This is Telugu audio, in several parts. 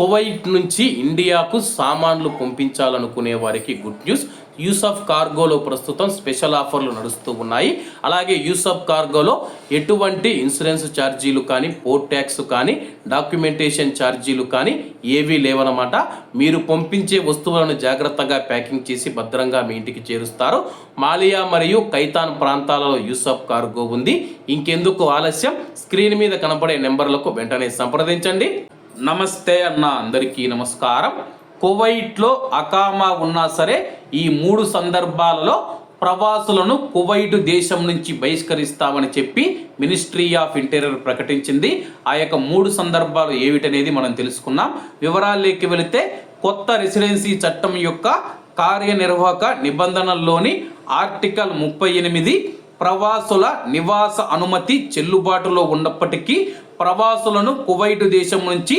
కువైట్ నుంచి ఇండియాకు సామాన్లు పంపించాలనుకునే వారికి గుడ్ న్యూస్. యూసఫ్ కార్గోలో ప్రస్తుతం స్పెషల్ ఆఫర్లు నడుస్తూ ఉన్నాయి. అలాగే యూసఫ్ కార్గోలో ఎటువంటి ఇన్సూరెన్స్ ఛార్జీలు కానీ పోర్ట్ ట్యాక్స్ కానీ డాక్యుమెంటేషన్ ఛార్జీలు కానీ ఏవీ లేవనమాట మీరు పంపించే వస్తువులను జాగ్రత్తగా ప్యాకింగ్ చేసి భద్రంగా మీ ఇంటికి చేరుస్తారు. మాలియా మరియు కైతాన్ ప్రాంతాలలో యూసఫ్ కార్గో ఉంది. ఇంకెందుకు ఆలస్యం? స్క్రీన్ మీద కనబడే నెంబర్లకు వెంటనే సంప్రదించండి. నమస్తే అన్న అందరికీ నమస్కారం. కువైట్లో అకామా ఉన్నా సరే ఈ మూడు సందర్భాలలో ప్రవాసులను కువైట్ దేశం నుంచి బహిష్కరిస్తామని చెప్పి మినిస్ట్రీ ఆఫ్ ఇంటీరియర్ ప్రకటించింది. ఆ యొక్క మూడు సందర్భాలు ఏమిటనేది మనం తెలుసుకున్నాం వివరాల్లోకి వెళితే కొత్త రెసిడెన్సీ చట్టం యొక్క కార్యనిర్వాహక నిబంధనల్లోని ఆర్టికల్ ముప్పై ఎనిమిది ప్రవాసుల నివాస అనుమతి చెల్లుబాటులో ఉన్నప్పటికీ ప్రవాసులను కువైట్ దేశం నుంచి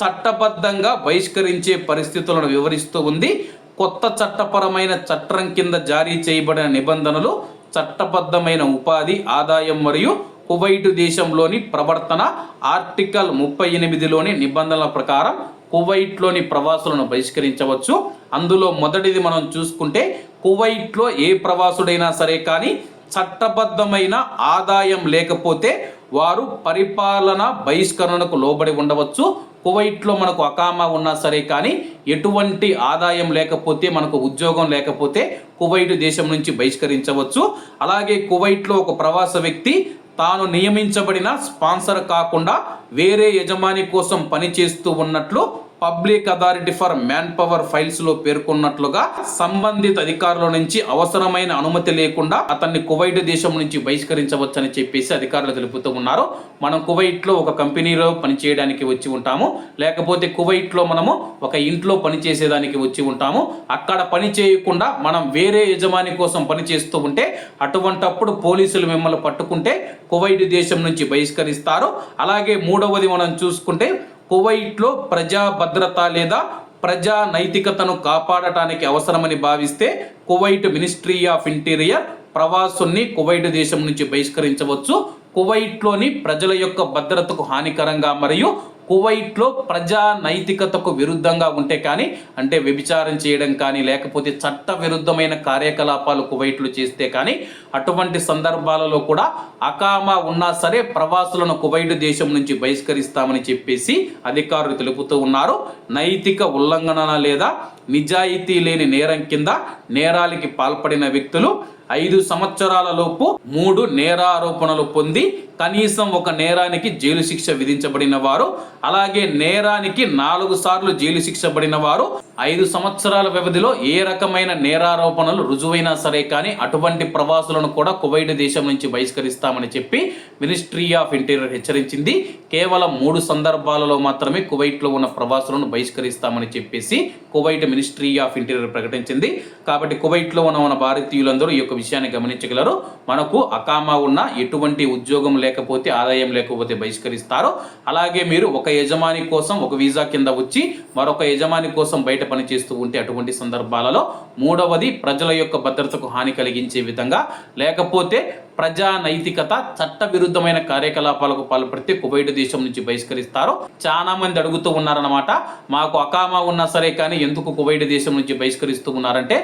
చట్టబద్ధంగా బహిష్కరించే పరిస్థితులను వివరిస్తూ ఉంది. కొత్త చట్టపరమైన చట్టం కింద జారీ చేయబడిన నిబంధనలు చట్టబద్ధమైన ఉపాధి ఆదాయం మరియు కువైటు దేశంలోని ప్రవర్తన ఆర్టికల్ ముప్పై ఎనిమిదిలోని నిబంధనల ప్రకారం కువైట్లోని ప్రవాసులను బహిష్కరించవచ్చు. అందులో మొదటిది మనం చూసుకుంటే కువైట్లో ఏ ప్రవాసుడైనా సరే కానీ చట్టబద్ధమైన ఆదాయం లేకపోతే వారు పరిపాలన బహిష్కరణకు లోబడి ఉండవచ్చు. కువైట్లో మనకు అకామా ఉన్నా సరే కానీ ఎటువంటి ఆదాయం లేకపోతే మనకు ఉద్యోగం లేకపోతే కువైట్ దేశం నుంచి బహిష్కరించవచ్చు. అలాగే కువైట్లో ఒక ప్రవాస వ్యక్తి తాను నియమించబడిన స్పాన్సర్ కాకుండా వేరే యజమాని కోసం పనిచేస్తూ ఉన్నట్లు public authority for manpower ఫైల్స్లో పేర్కొన్నట్లుగా సంబంధిత అధికారుల నుంచి అవసరమైన అనుమతి లేకుండా అతన్ని కువైట్ దేశం నుంచి బహిష్కరించవచ్చని చెప్పేసి అధికారులు తెలుపుతూ ఉన్నారు. మనం కువైట్లో ఒక కంపెనీలో పనిచేయడానికి వచ్చి ఉంటాము. లేకపోతే కువైట్లో మనము ఒక ఇంట్లో పనిచేసేదానికి వచ్చి ఉంటాము. అక్కడ పని చేయకుండా మనం వేరే యజమాని కోసం పని చేస్తూ ఉంటే అటువంటప్పుడు పోలీసులు మిమ్మల్ని పట్టుకుంటే కువైట్ దేశం నుంచి బహిష్కరిస్తారు. అలాగే మూడవది మనం చూసుకుంటే కువైట్లో ప్రజా భద్రత లేదా ప్రజా నైతికతను కాపాడటానికి అవసరమని భావిస్తే కువైట్ మినిస్ట్రీ ఆఫ్ ఇంటీరియర్ ప్రవాసుల్ని కువైట్ దేశం నుంచి బహిష్కరించవచ్చు. కువైట్లోని ప్రజల యొక్క భద్రతకు హానికరంగా మరియు కువైట్లో ప్రజా నైతికతకు విరుద్ధంగా ఉంటే కానీ అంటే వ్యభిచారం చేయడం కానీ లేకపోతే చట్ట విరుద్ధమైన కార్యకలాపాలు కువైట్లు చేస్తే కానీ అటువంటి సందర్భాలలో కూడా అకామా ఉన్నా సరే ప్రవాసులను కువైట్ దేశం నుంచి బహిష్కరిస్తామని చెప్పేసి అధికారులు తెలుపుతూ ఉన్నారు. నైతిక ఉల్లంఘన లేదా నిజాయితీ లేని నేరం కింద నేరాలకి పాల్పడిన వ్యక్తులు ఐదు సంవత్సరాల లోపు మూడు నేరారోపణలు పొంది కనీసం ఒక నేరానికి జైలు శిక్ష విధించబడిన వారు అలాగే నేరానికి నాలుగు సార్లు జైలు శిక్ష పడిన వారు ఐదు సంవత్సరాల వ్యవధిలో ఏ రకమైన నేరారోపణలు రుజువైనా సరే కానీ అటువంటి ప్రవాసులను కూడా కువైట్ దేశం నుంచి బహిష్కరిస్తామని చెప్పి మినిస్ట్రీ ఆఫ్ ఇంటీరియర్ హెచ్చరించింది. కేవలం మూడు సందర్భాలలో మాత్రమే కువైట్లో ఉన్న ప్రవాసులను బహిష్కరిస్తామని చెప్పేసి కువైట్ మినిస్ట్రీ ఆఫ్ ఇంటీరియర్ ప్రకటించింది. కాబట్టి కువైట్లో ఉన్న మన భారతీయులందరూ ఈ యొక్క విషయాన్ని గమనించగలరు. మనకు అకామా ఉన్న ఎటువంటి ఉద్యోగం లేకపోతే ఆదాయం లేకపోతే బహిష్కరిస్తారు అలాగే మీరు ఒక యజమాని కోసం ఒక వీసా కింద వచ్చి మరొక యజమాని కోసం బయట పనిచేస్తూ ఉంటే అటువంటి సందర్భాలలో మూడవది ప్రజల యొక్క భద్రతకు హాని కలిగించే విధంగా. లేకపోతే ప్రజా నైతికత చట్ట విరుద్ధమైన కార్యకలాపాలకు పాల్పడితే కువైట్ దేశం నుంచి బహిష్కరిస్తారు. చాలా మంది అడుగుతూ ఉన్నారనమాట మాకు అకామా ఉన్నా సరే కానీ ఎందుకు కువైట్ దేశం నుంచి బహిష్కరిస్తూ ఉన్నారంటే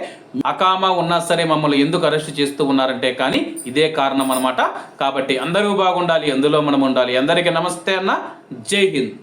అకామా ఉన్నా సరే మమ్మల్ని ఎందుకు అరెస్ట్ చేస్తూ ఉన్నారంటే కానీ ఇదే కారణం అనమాట కాబట్టి అందరూ బాగుండాలి అందులో మనం ఉండాలి. అందరికీ నమస్తే అన్న జై హింద్.